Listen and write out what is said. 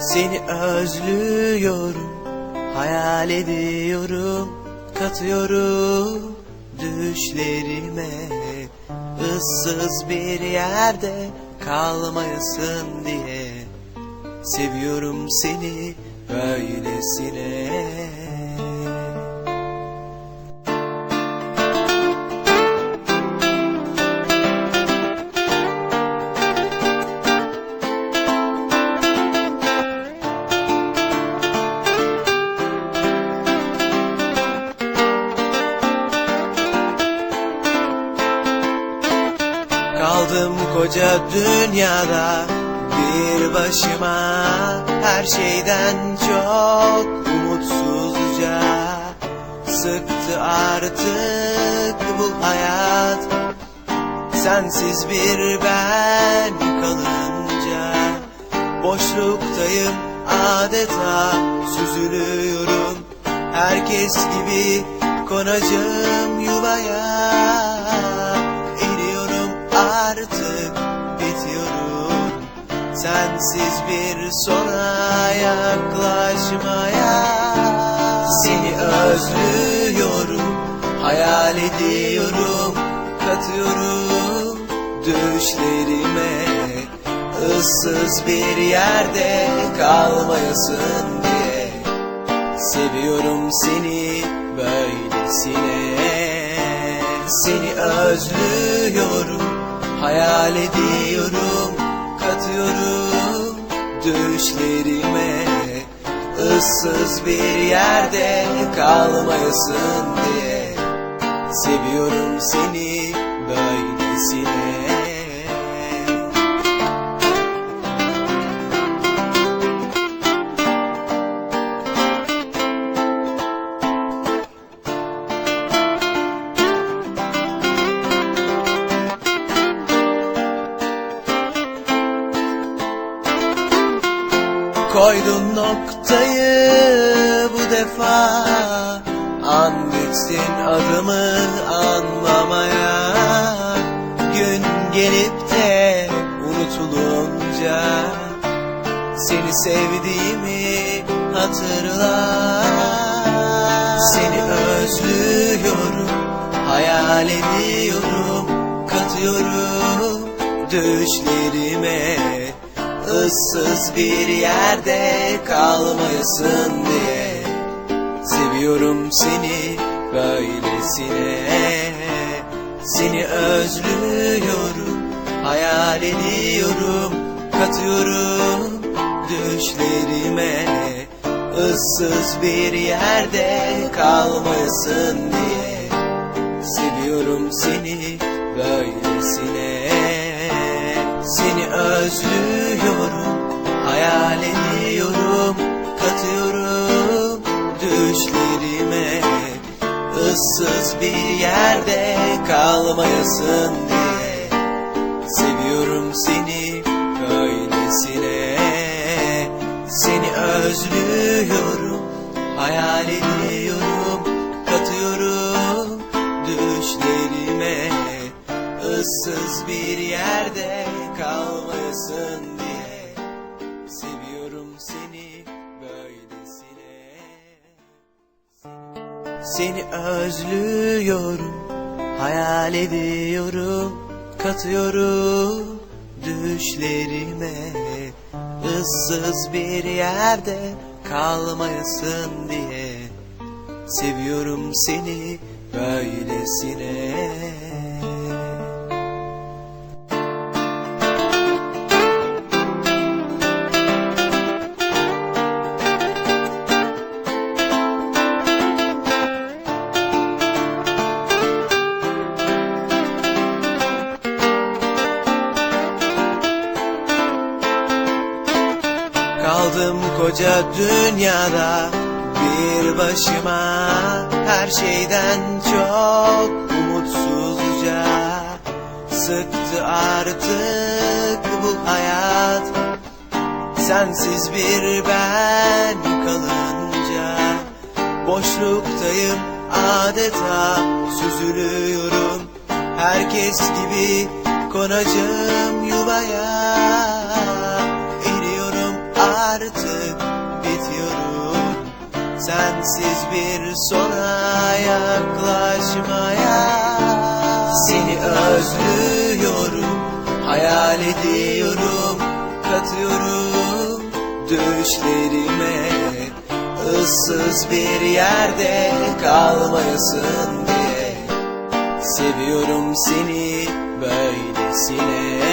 Seni özlüyorum, hayal ediyorum, katıyorum düşlerime. Issız bir yerde kalmayasın diye seviyorum seni böylesine. Kaldım koca dünyada. Bir başıma Her şeyden çok umutsuzca Sıktı artık bu hayat. Sensiz bir ben kalınca Boşluktayım adeta. Süzülüyorum Herkes gibi konacağım yuvaya Sensiz bir sona yaklaşmaya Seni özlüyorum Hayal ediyorum Katıyorum düşlerime. Issız bir yerde kalmayasın diye Seviyorum seni böylesine. Seni özlüyorum Hayal ediyorum Katıyorum düşlerime Issız bir yerde kalmayasın diye. Seviyorum seni böylesine Koydun noktayı bu defa. An geçsin adımı anlamaya Gün gelip de unutulunca Seni sevdiğimi hatırla Seni özlüyorum Hayal ediyorum Katıyorum. Düşlerime ıssız bir yerde kalmayasın diye. Seviyorum seni böylesine. Seni özlüyorum Hayal ediyorum. Katıyorum düşlerime. Issız bir yerde kalmayasın diye. Seviyorum seni böylesine. Seni özlüyorum Hayal ediyorum Katıyorum düşlerime. Issız bir yerde kalmayasın diye. Seviyorum seni böylesine Seni özlüyorum. Hayal ediyorum Katıyorum düşlerime. Issız bir yerde kalmayasın Seni özlüyorum Hayal ediyorum Katıyorum düşlerime. Issız bir yerde kalmayasın diye Seviyorum seni böylesine Kaldım koca dünyada. Bir başıma Her şeyden çok umutsuzca Sıktı artık bu hayat. Sensiz bir ben kalınca Boşluktayım adeta. Süzülüyorum Herkes gibi konacağım yuvaya sensiz bir sona yaklaşmaya. Seni özlüyorum, hayal ediyorum, katıyorum. Düşlerime ıssız bir yerde kalmayasın diye. Seviyorum seni böylesine